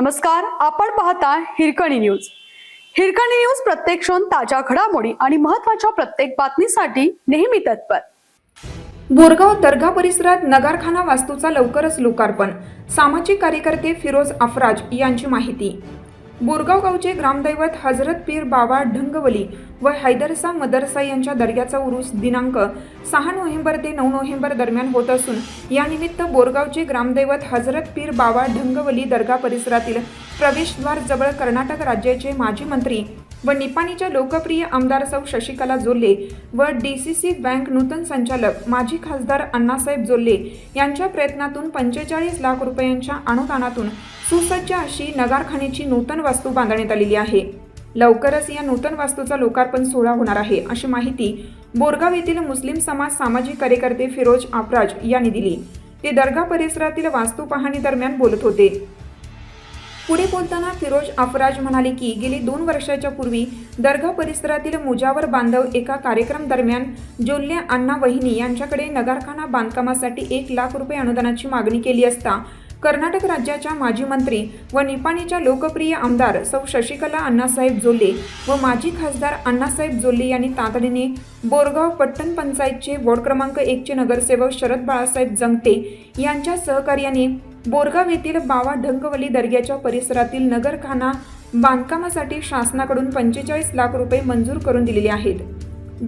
नमस्कार आपण पाहता हिरकणी न्यूज. हिरकणी न्यूज प्रत्येक क्षण ताज्या घडामोडी आणि महत्त्वाच्या प्रत्येक बातमीसाठी नेहमी तत्पर. बोरगाव दर्गा परिसरात नगारखाना वास्तूचा लवकरच लोकार्पण. सामाजिक कार्यकर्ते फिरोज अफराज यांची माहिती. बोरगाव गावचे ग्रामदैवत हजरत पीर बाबा ढंगवली व हैदरसा मदरसा यांच्या दर्ग्याचा उरूस दिनांक सहा नोव्हेंबर ते नऊ नोव्हेंबर दरम्यान होत असून यानिमित्त बोरगावचे ग्रामदैवत हजरत पीर बाबा ढंगवली दर्गा परिसरातील प्रवेशद्वार जवळ कर्नाटक राज्याचे माजी मंत्री व निपाणीच्या लोकप्रिय आमदार सौ शशिकला जोल्ले व डी सी सी बँक नूतन संचालक माजी खासदार अण्णासाहेब जोल्ले यांच्या प्रयत्नातून पंचेचाळीस लाख रुपयांच्या अनुदानातून सुसज्ज अशी नगारखान्याची नूतन वास्तू बांधण्यात आलेली आहे. लवकरच या नूतन वास्तूचा लोकार्पण सोहळा होणार आहे अशी माहिती बोरगाव येथील मुस्लिम समाज सामाजिक कार्यकर्ते फिरोज आपराज यांनी दिली. ते दर्गा परिसरातील वास्तू पाहणी दरम्यान बोलत होते. पुढे बोलताना फिरोज अफराज म्हणाले की गेली दोन वर्षाच्या पूर्वी दर्गा परिसरातील मुजावर बांधव एका कार्यक्रम दरम्यान जोल्ले अण्णा वहिनी यांच्याकडे नगारखाना बांधकामासाठी एक लाख रुपये अनुदानाची मागणी केली असता कर्नाटक राज्याच्या माजी मंत्री व निपाणीच्या लोकप्रिय आमदार सौ शशिकला अण्णासाहेब जोल्ले व माजी खासदार अण्णासाहेब जोल्ले यांनी तातडीने बोरगाव पट्टण पंचायतचे वॉर्ड क्रमांक एकचे नगरसेवक शरद बाळासाहेब जंगते यांच्या सहकार्याने बोरगाव येथील बावा ढंगवली दर्ग्याच्या परिसरातील नगरखाना बांधकामासाठी शासनाकडून पंचेचाळीस लाख रुपये मंजूर करून दिलेले आहेत.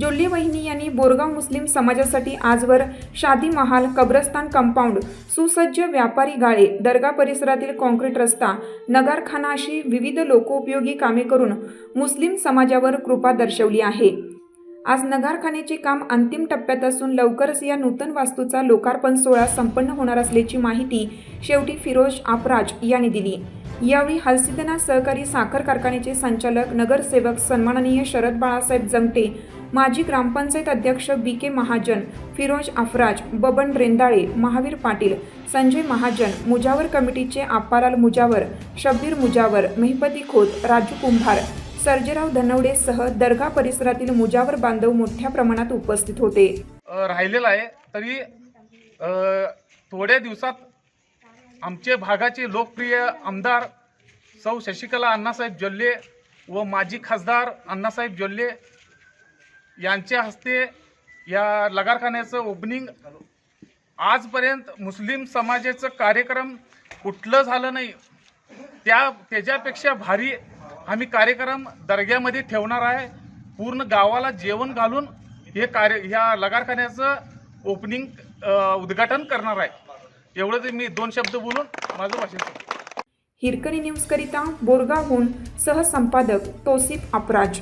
जोल्ली वहिनी यांनी बोरगाव मुस्लिम समाजासाठी आजवर शादी महाल कब्रस्तान कंपाऊंड सुसज्ज व्यापारी गाळे दर्गा परिसरातील कॉन्क्रीट रस्ता नगारखाना अशी विविध लोकोपयोगी कामे करून मुस्लिम समाजावर कृपा दर्शवली आहे. आज नगारखान्याचे काम अंतिम टप्प्यात असून लवकरच या नूतन वास्तूचा लोकार्पण सोहळा संपन्न होणार असल्याची माहिती शेवटी फिरोज आपराज यांनी दिली. यावेळी हलसिदना सहकारी साखर कारखान्याचे संचालक नगरसेवक सन्माननीय शरद बाळासाहेब जमटे माजी ग्रामपंचायत अध्यक्ष बी के महाजन फिरोज अफराज बबन रेंदाळे महावीर पाटील संजय महाजन मुजावर कमिटीचे आप्पालाल मुजावर शब्बीर मुजावर मेहपती खोत राजू कुंभार सर्जेराव धनवडेसह दर्गा परिसरातील मुजावर बांधव मोठ्या प्रमाणात उपस्थित होते. राहिलेलं राहिलेला आहे तरी थोड्या दिवसात आमचे भागाचे लोकप्रिय आमदार सौ शशिकला अण्णासाहेब जोल्ले व माजी खासदार अण्णासाहेब जोल्ले यांच्या हस्ते या लगारखान्याचं ओपनिंग आजपर्यंत मुस्लिम समाजाचं कार्यक्रम कुठलं झालं नाही त्या त्याच्यापेक्षा भारी आम्ही कार्यक्रम दर्ग्यामध्ये ठेवणार आहे. पूर्ण गावाला जेवण घालून हे कार्य ह्या लगारखान्याचं ओपनिंग उद्घाटन करणार आहे. एवढं ते मी दोन शब्द बोलून माझं भाषण हिरकणी न्यूजकरिता बोरगावहून सहसंपादक तोसिफ अपराज.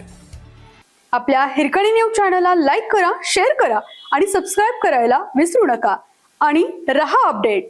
आपल्या हिरकणी न्यूज चॅनलला लाईक करा शेअर करा आणि सबस्क्राईब करायला विसरू नका. आणि रहा अपडेट.